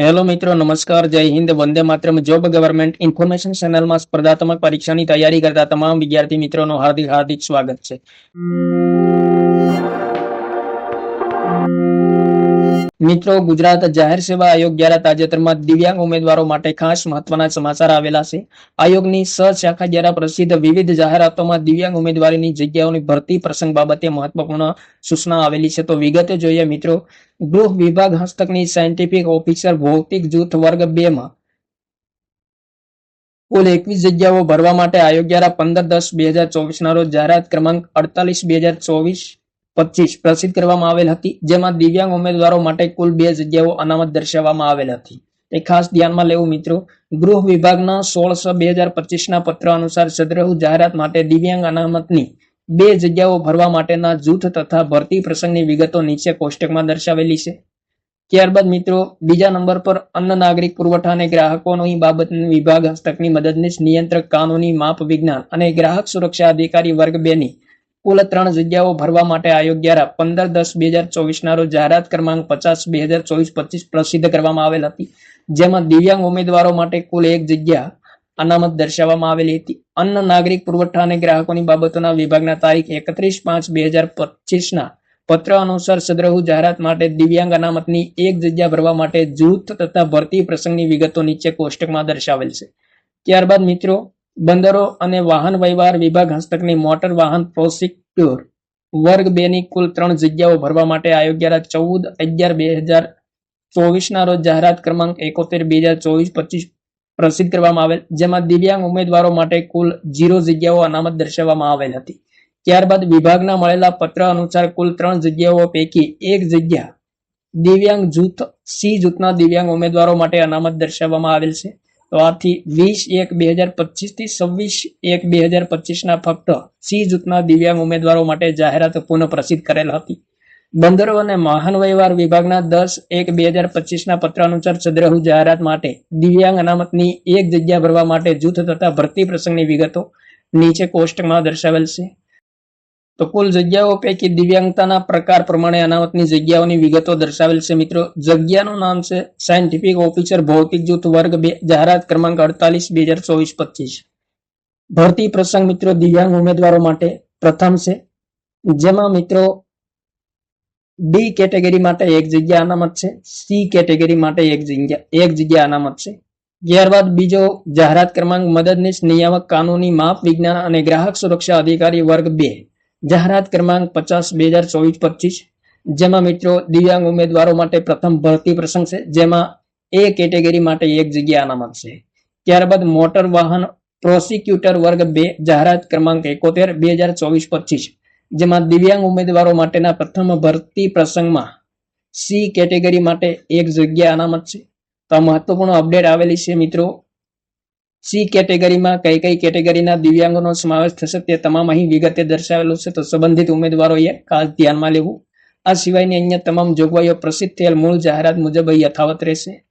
Hello મિત્રો, નમસ્કાર, જય હિન્દ, વંદે માત્રમ. જોબ ગવર્મેન્ટ ઇન્ફોર્મેશન ચેનલમાં સ્પર્ધાત્મક પરીક્ષાની તૈયારી કરતા તમામ વિદ્યાર્થી મિત્રોનું હાર્દિક હાર્દિક સ્વાગત છે. મિત્રો, ગુજરાત જાહેર સેવા આયોગ દ્વારા તાજેતરમાં દિવ્યાંગ ઉમેદવારો માટે ખાસ મહત્વના સમાચાર આવેલા છે. આયોગની સ શાખા દ્વારા પ્રસિદ્ધ વિવિધ જાહેરાતોમાં દિવ્યાંગ ઉમેદવારીની જગ્યાઓની ભરતી પ્રસંગ બાબતે મહત્વપૂર્ણ સૂચના આવેલી છે. તો વિગતે જોઈએ મિત્રો, ગૃહ વિભાગ હસ્તકની સાયન્ટિફિક ઓફિસર ભૌતિક જૂથ વર્ગ બે માં કુલ એકવીસ જગ્યાઓ ભરવા માટે આયોગ દ્વારા પંદર દસ બે હજાર ચોવીસ ના રોજ જાહેરાત ક્રમાંક અડતાલીસ બે હજાર ચોવીસ પચીસ પ્રસિદ્ધ કરવામાં આવેલ હતી, જેમાં દિવ્યાંગ ઉમેદવારો માટે કુલ બે જગ્યાઓ અનામત દર્શાવવામાં આવેલ હતી. તે ખાસ ધ્યાનમાં લેવું મિત્રો, ગૃહ વિભાગના સોળ બે હજાર પચીસ ના પત્ર અનુસાર સદ્રહુ જાહેરાત માટે દિવ્યાંગ અનામતની બે જગ્યાઓ ભરવા માટેના જૂથ તથા ભરતી પ્રસંગની વિગતો નીચે કોષ્ટકમાં દર્શાવેલી છે. ત્યારબાદ મિત્રો, બીજા નંબર પર અન્ન નાગરિક પુરવઠા અને ગ્રાહકોની બાબત વિભાગ હસ્તકની મદદનીશ નિયંત્રક કાનૂની માપ વિજ્ઞાન અને ગ્રાહક સુરક્ષા અધિકારી વર્ગ બે ની કુલ ત્રણ જગ્યાઓ ભરવા માટે આયોગ દ્વારા પંદર દસ બે હજાર ચોવીસના રોજ જાહેરાત ક્રમાંક પચાસ બે હજાર ચોવીસ પચીસ પ્રસિદ્ધ કરવામાં આવેલ હતી. જેમાં દિવ્યાંગ ઉમેદવારો માટે કુલ એક જગ્યા અનામત દર્શાવવામાં આવેલી હતી. અન્ન, નાગરિક પુરવઠા અને ગ્રાહકોની બાબતોના વિભાગના તારીખ એકત્રીસ પાંચ બે હજાર પચીસના પત્ર અનુસાર સદ્રહુ જાહેરાત માટે દિવ્યાંગ અનામતની એક જગ્યા ભરવા માટે જૂથ તથા ભરતી પ્રસંગની વિગતો નીચે કોષ્ટકમાં દર્શાવેલ છે. ત્યારબાદ મિત્રો બંદરો અને વાહન વ્યવહાર વિભાગ હસ્તકની મોટર વાહન પ્રોસિક્યુર વર્ગ બે ની કુલ ત્રણ જગ્યાઓ ભરવા માટે આયોગ દ્વારા ચૌદ, અગિયાર બે હજાર ચોવીસના રોજ જાહેરાત ક્રમાંક એકોતેર બે હજાર ચોવીસ પચીસ પ્રસિદ્ધ કરવામાં આવેલ, જેમાં દિવ્યાંગ ઉમેદવારો માટે કુલ જીરો જગ્યાઓ અનામત દર્શાવવામાં આવેલ હતી. ત્યારબાદ વિભાગના મળેલા પત્ર અનુસાર કુલ ત્રણ જગ્યાઓ પૈકી એક જગ્યા દિવ્યાંગ જૂથ, સી જૂથના દિવ્યાંગ ઉમેદવારો માટે અનામત દર્શાવવામાં આવેલ છે. આથી વીસ એક બે હજાર પચીસથી છવ્વીસ એક બે હજાર પચીસ ના ફક્ત સી જૂથના દિવ્યાંગ ઉમેદવારો માટે જાહેરાત પુનઃ પ્રસિદ્ધ કરેલ હતી. બંદરો અને વાહન વ્યવહાર વિભાગના દસ એક બે હજાર પચીસ ના પત્ર અનુસાર સદ્રહુ જાહેરાત માટે દિવ્યાંગ અનામતની એક જગ્યા ભરવા માટે જૂથ તથા ભરતી પ્રસંગની વિગતો નીચે કોષ્ટકમાં દર્શાવેલ છે. તો કુલ જગ્યાઓ પૈકી દિવ્યાંગતાના પ્રકાર પ્રમાણે અનામતની જગ્યાઓની વિગતો દર્શાવેલ છે મિત્રો. જગ્યાનું નામ છે સાયન્ટિફિક ઓફિસર ભૌતિક જૂથ વર્ગ બે, જાહેરાત ક્રમાંક અડતાલીસ બે હજાર ચોવીસ, પચીસ. ભરતી પ્રસંગ મિત્રો, દિવ્યાંગ ઉમેદવારો માટે પ્રથમ છે. જેમાં મિત્રો ડી કેટેગરી માટે એક જગ્યા અનામત છે સી કેટેગરી માટે એક જગ્યા એક જગ્યા અનામત છે. ત્યારબાદ બીજો જાહેરાત ક્રમાંક મદદનીશ, નિયામક, કાનૂની માપ, વિજ્ઞાન અને ગ્રાહક સુરક્ષા અધિકારી વર્ગ બે. જાહેરાત ક્રમાંક પચાસ બે હજાર ચોવીસ પચીસ. જેમાં મિત્રો દિવ્યાંગ ઉમેદવારો માટે પ્રથમ ભરતી પ્રસંગ છે જેમાં એ કેટેગરી માટે એક જગ્યા અનામત છે. ત્યારબાદ મોટર વાહન પ્રોસિક્યુટર વર્ગ બે, જાહેરાત ક્રમાંક એકોતેર, બે હજાર ચોવીસ પચીસ. જેમાં દિવ્યાંગ ઉમેદવારો માટેના પ્રથમ ભરતી પ્રસંગમાં સી કેટેગરી માટે એક જગ્યા અનામત છે. તો આ મહત્વપૂર્ણ અપડેટ આવેલી છે મિત્રો સી કેટેગરીમાં કઈ કઈ કેટેગરીના દિવ્યાંગોનો સમાવેશ થશે તે તમામ અહીં વિગતે દર્શાવેલું છે. તો સંબંધિત ઉમેદવારોએ ખાસ ધ્યાનમાં લેવું. આ સિવાયની અન્ય તમામ જોગવાઈઓ પ્રસિદ્ધ થયેલ મૂળ જાહેરાત મુજબ યથાવત રહેશે.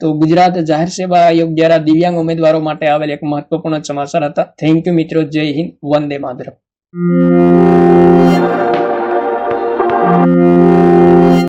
તો ગુજરાત જાહેર સેવા આયોગ દ્વારા દિવ્યાંગ ઉમેદવારો માટે આવેલ એક મહત્વપૂર્ણ સમાચાર હતા. થેન્ક યુ મિત્રો. જય હિન્દ. વંદે માતરમ.